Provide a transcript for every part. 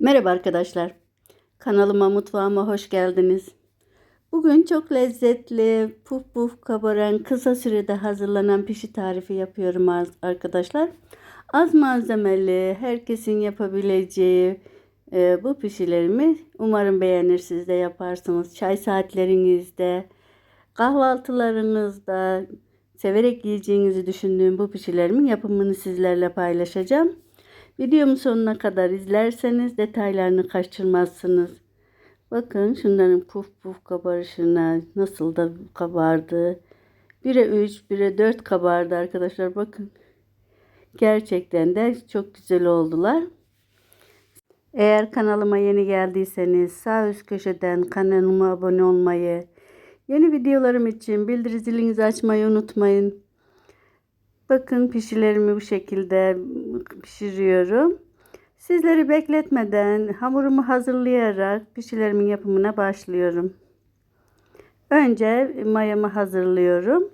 Merhaba arkadaşlar. Kanalıma mutfağıma hoş geldiniz. Bugün çok lezzetli, puf puf kabaran, kısa sürede hazırlanan pişi tarifi yapıyorum ar- arkadaşlar. Az malzemeli, herkesin yapabileceği e, bu pişilerimi umarım beğenir siz de yaparsınız. Çay saatlerinizde, kahvaltılarınızda severek yiyeceğinizi düşündüğüm bu pişilerimin yapımını sizlerle paylaşacağım. Videomu sonuna kadar izlerseniz detaylarını kaçırmazsınız. Bakın şunların puf puf kabarışına nasıl da kabardı. 1'e 3, 1'e 4 kabardı arkadaşlar. Bakın. Gerçekten de çok güzel oldular. Eğer kanalıma yeni geldiyseniz sağ üst köşeden kanalıma abone olmayı, yeni videolarım için bildiri zilinizi açmayı unutmayın. Bakın pişilerimi bu şekilde pişiriyorum. Sizleri bekletmeden hamurumu hazırlayarak pişilerimin yapımına başlıyorum. Önce mayamı hazırlıyorum.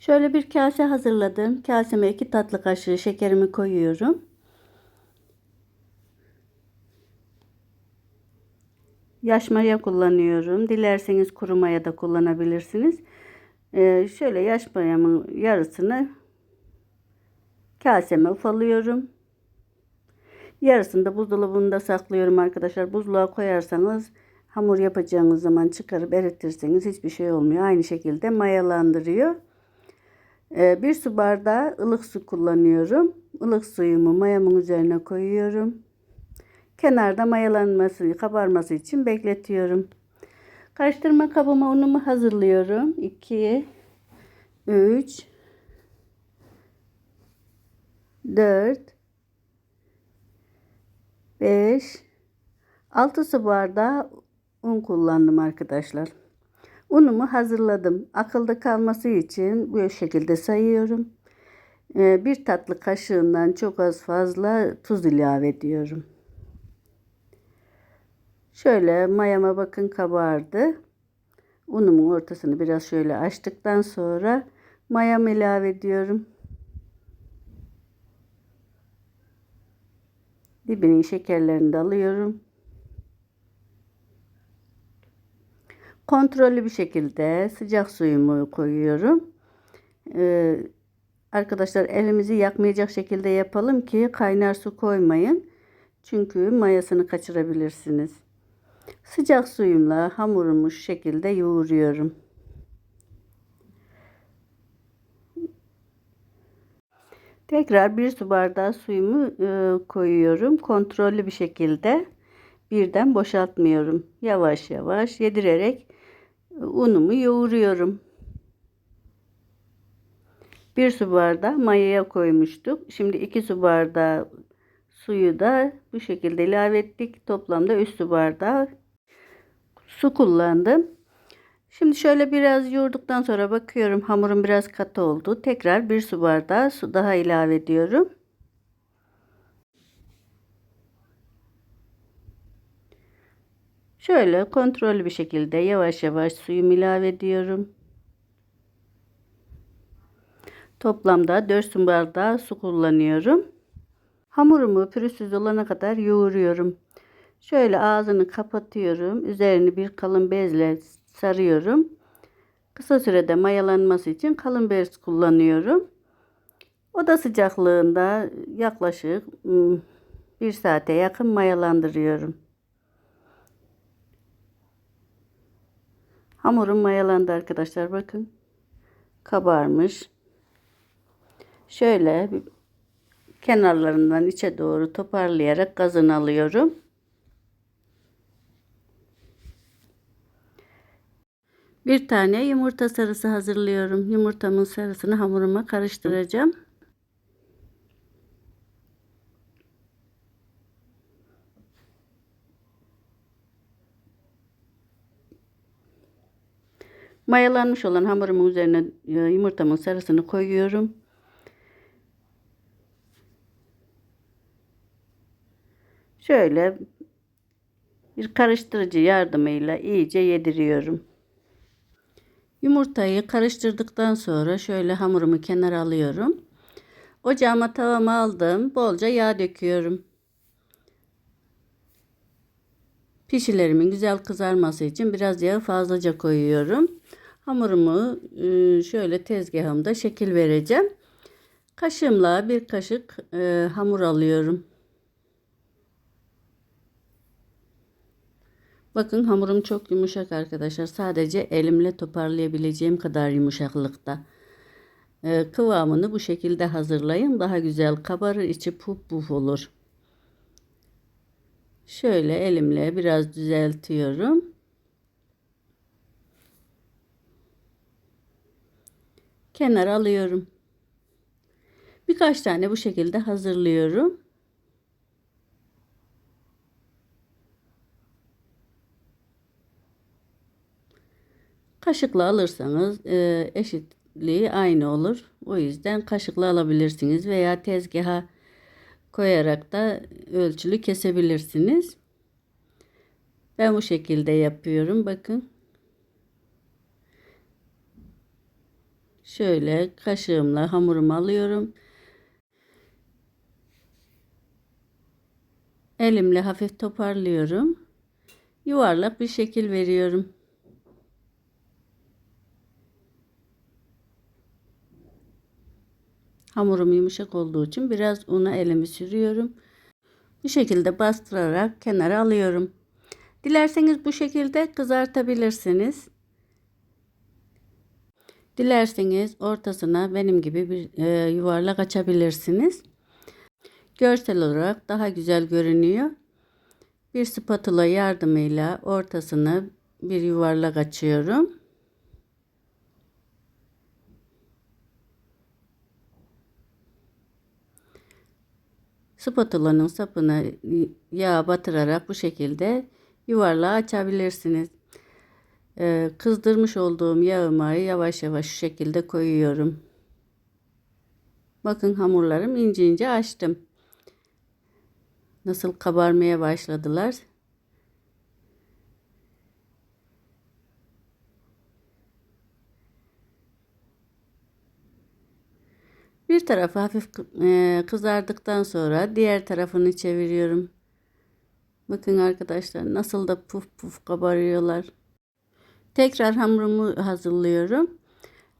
Şöyle bir kase hazırladım. Kaseme iki tatlı kaşığı şekerimi koyuyorum. Yaş maya kullanıyorum. Dilerseniz kuru maya da kullanabilirsiniz. Ee, şöyle yaş mayamın yarısını kaseme ufalıyorum. Yarısını da buzdolabında saklıyorum arkadaşlar. Buzluğa koyarsanız hamur yapacağınız zaman çıkarıp eritirseniz hiçbir şey olmuyor. Aynı şekilde mayalandırıyor. Ee, bir su bardağı ılık su kullanıyorum. Ilık suyumu mayamın üzerine koyuyorum. Kenarda mayalanması, kabarması için bekletiyorum. Karıştırma kabıma unumu hazırlıyorum. 2 3 4 5 6 su bardağı un kullandım arkadaşlar. Unumu hazırladım. Akılda kalması için bu şekilde sayıyorum. Ee, bir tatlı kaşığından çok az fazla tuz ilave ediyorum. Şöyle mayama bakın kabardı. Unumun ortasını biraz şöyle açtıktan sonra mayamı ilave ediyorum. Dibinin şekerlerini de alıyorum. Kontrollü bir şekilde sıcak suyumu koyuyorum. Ee, arkadaşlar elimizi yakmayacak şekilde yapalım ki kaynar su koymayın. Çünkü mayasını kaçırabilirsiniz. Sıcak suyumla hamurumu şu şekilde yoğuruyorum. Tekrar bir su bardağı suyumu e, koyuyorum. Kontrollü bir şekilde birden boşaltmıyorum. Yavaş yavaş yedirerek e, unumu yoğuruyorum. Bir su bardağı mayaya koymuştuk. Şimdi iki su bardağı suyu da bu şekilde ilave ettik. Toplamda 3 su bardağı su kullandım. Şimdi şöyle biraz yoğurduktan sonra bakıyorum hamurum biraz katı oldu. Tekrar bir su bardağı su daha ilave ediyorum. Şöyle kontrollü bir şekilde yavaş yavaş suyumu ilave ediyorum. Toplamda 4 su bardağı su kullanıyorum. Hamurumu pürüzsüz olana kadar yoğuruyorum. Şöyle ağzını kapatıyorum. Üzerini bir kalın bezle sarıyorum. Kısa sürede mayalanması için kalın bez kullanıyorum. Oda sıcaklığında yaklaşık bir saate yakın mayalandırıyorum. Hamurum mayalandı arkadaşlar bakın. Kabarmış. Şöyle kenarlarından içe doğru toparlayarak gazını alıyorum. Bir tane yumurta sarısı hazırlıyorum. Yumurtamın sarısını hamuruma karıştıracağım. Mayalanmış olan hamurumun üzerine e, yumurtamın sarısını koyuyorum. Şöyle bir karıştırıcı yardımıyla iyice yediriyorum. Yumurtayı karıştırdıktan sonra şöyle hamurumu kenara alıyorum. Ocağıma tavamı aldım. Bolca yağ döküyorum. Pişilerimin güzel kızarması için biraz yağı fazlaca koyuyorum. Hamurumu e, şöyle tezgahımda şekil vereceğim. Kaşığımla bir kaşık e, hamur alıyorum. Bakın hamurum çok yumuşak arkadaşlar. Sadece elimle toparlayabileceğim kadar yumuşaklıkta. Ee, kıvamını bu şekilde hazırlayın. Daha güzel kabarır. içi puf puf olur. Şöyle elimle biraz düzeltiyorum. Kenar alıyorum. Birkaç tane bu şekilde hazırlıyorum. Kaşıkla alırsanız e, eşitliği aynı olur. O yüzden kaşıkla alabilirsiniz veya tezgaha koyarak da ölçülü kesebilirsiniz. Ben bu şekilde yapıyorum. Bakın. Şöyle kaşığımla hamurumu alıyorum. Elimle hafif toparlıyorum. Yuvarlak bir şekil veriyorum. Hamurum yumuşak olduğu için biraz una elimi sürüyorum. Bu şekilde bastırarak kenara alıyorum. Dilerseniz bu şekilde kızartabilirsiniz. Dilerseniz ortasına benim gibi bir e, yuvarlak açabilirsiniz. Görsel olarak daha güzel görünüyor. Bir spatula yardımıyla ortasını bir yuvarlak açıyorum. Spatulanın sapını yağ batırarak bu şekilde yuvarlağı açabilirsiniz. Ee, kızdırmış olduğum yağımı yavaş yavaş şu şekilde koyuyorum. Bakın hamurlarım ince ince açtım. Nasıl kabarmaya başladılar. Bir tarafı hafif e, kızardıktan sonra diğer tarafını çeviriyorum. Bakın arkadaşlar nasıl da puf puf kabarıyorlar. Tekrar hamurumu hazırlıyorum.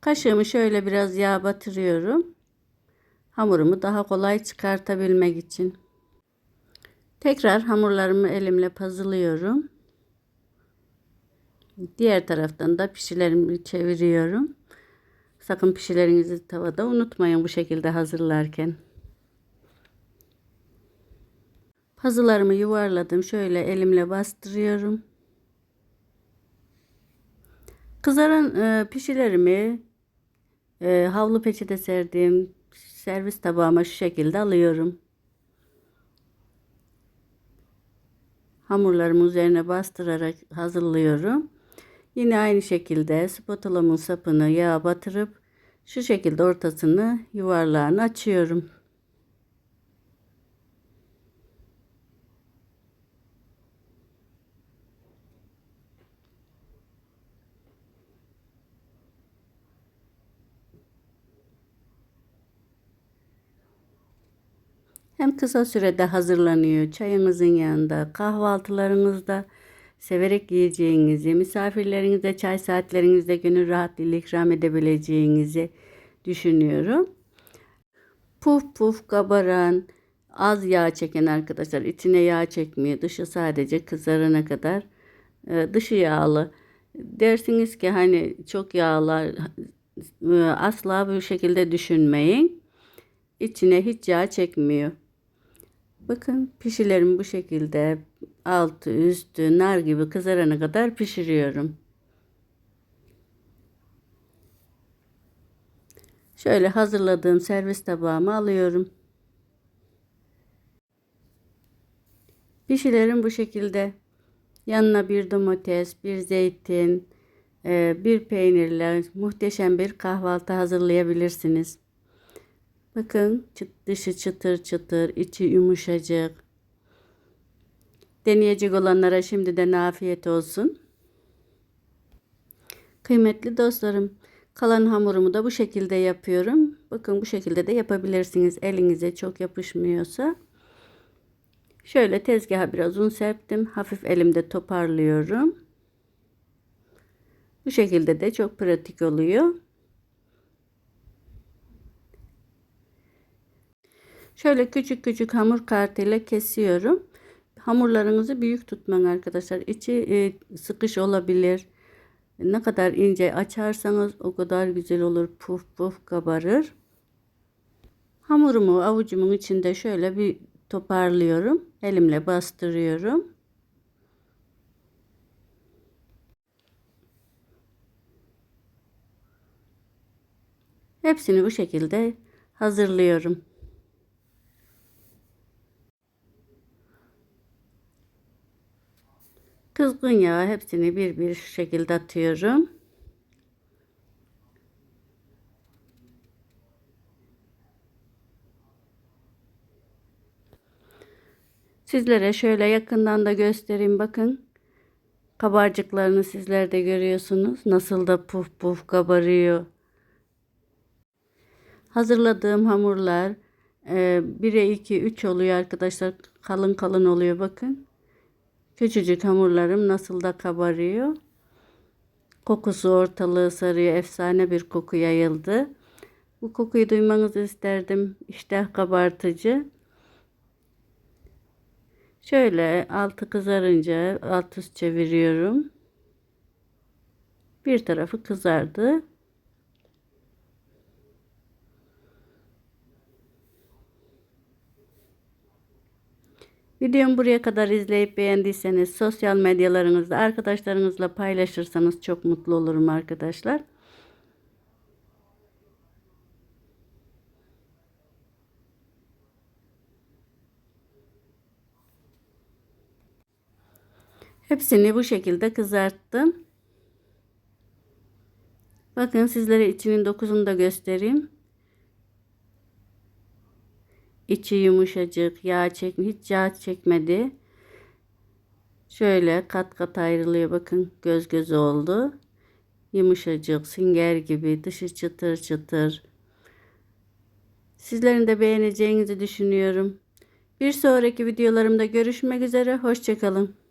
Kaşığımı şöyle biraz yağ batırıyorum. Hamurumu daha kolay çıkartabilmek için. Tekrar hamurlarımı elimle pazılıyorum. Diğer taraftan da pişilerimi çeviriyorum. Sakın pişilerinizi tavada unutmayın bu şekilde hazırlarken. Pazılarımı yuvarladım. Şöyle elimle bastırıyorum. Kızaran e, pişilerimi e, havlu peçete serdiğim servis tabağıma şu şekilde alıyorum. Hamurlarımı üzerine bastırarak hazırlıyorum. Yine aynı şekilde spatulamın sapını yağa batırıp şu şekilde ortasını yuvarlağını açıyorum. Hem kısa sürede hazırlanıyor. Çayınızın yanında, kahvaltılarınızda severek yiyeceğinizi, misafirlerinize çay saatlerinizde gönül rahatlığıyla ikram edebileceğinizi düşünüyorum. Puf puf kabaran, az yağ çeken arkadaşlar içine yağ çekmiyor. Dışı sadece kızarana kadar e, dışı yağlı. Dersiniz ki hani çok yağlar e, asla bu şekilde düşünmeyin. İçine hiç yağ çekmiyor. Bakın pişilerimi bu şekilde altı üstü nar gibi kızarana kadar pişiriyorum. Şöyle hazırladığım servis tabağıma alıyorum. Pişilerim bu şekilde. Yanına bir domates, bir zeytin, e, bir peynirle muhteşem bir kahvaltı hazırlayabilirsiniz. Bakın dışı çıtır çıtır, içi yumuşacık. Deneyecek olanlara şimdiden afiyet olsun. Kıymetli dostlarım, kalan hamurumu da bu şekilde yapıyorum. Bakın bu şekilde de yapabilirsiniz. Elinize çok yapışmıyorsa. Şöyle tezgaha biraz un serptim. Hafif elimde toparlıyorum. Bu şekilde de çok pratik oluyor. Şöyle küçük küçük hamur kartıyla kesiyorum. Hamurlarınızı büyük tutmayın arkadaşlar. İçi e, sıkış olabilir. Ne kadar ince açarsanız o kadar güzel olur. Puf puf kabarır. Hamurumu avucumun içinde şöyle bir toparlıyorum. Elimle bastırıyorum. Hepsini bu şekilde hazırlıyorum. Kızgın yağ hepsini bir bir şu şekilde atıyorum. Sizlere şöyle yakından da göstereyim bakın. Kabarcıklarını sizler de görüyorsunuz. Nasıl da puf puf kabarıyor. Hazırladığım hamurlar 1'e 2 3 oluyor arkadaşlar. Kalın kalın oluyor bakın. Küçücük hamurlarım nasıl da kabarıyor. Kokusu ortalığı sarıyor. Efsane bir koku yayıldı. Bu kokuyu duymanızı isterdim. İşte kabartıcı. Şöyle altı kızarınca alt üst çeviriyorum. Bir tarafı kızardı. Videomu buraya kadar izleyip beğendiyseniz sosyal medyalarınızda arkadaşlarınızla paylaşırsanız çok mutlu olurum arkadaşlar. Hepsini bu şekilde kızarttım. Bakın sizlere içinin dokusunu da göstereyim. İçi yumuşacık, yağ çekme, hiç yağ çekmedi. Şöyle kat kat ayrılıyor. Bakın göz göz oldu. Yumuşacık, sünger gibi, dışı çıtır çıtır. Sizlerin de beğeneceğinizi düşünüyorum. Bir sonraki videolarımda görüşmek üzere. Hoşçakalın.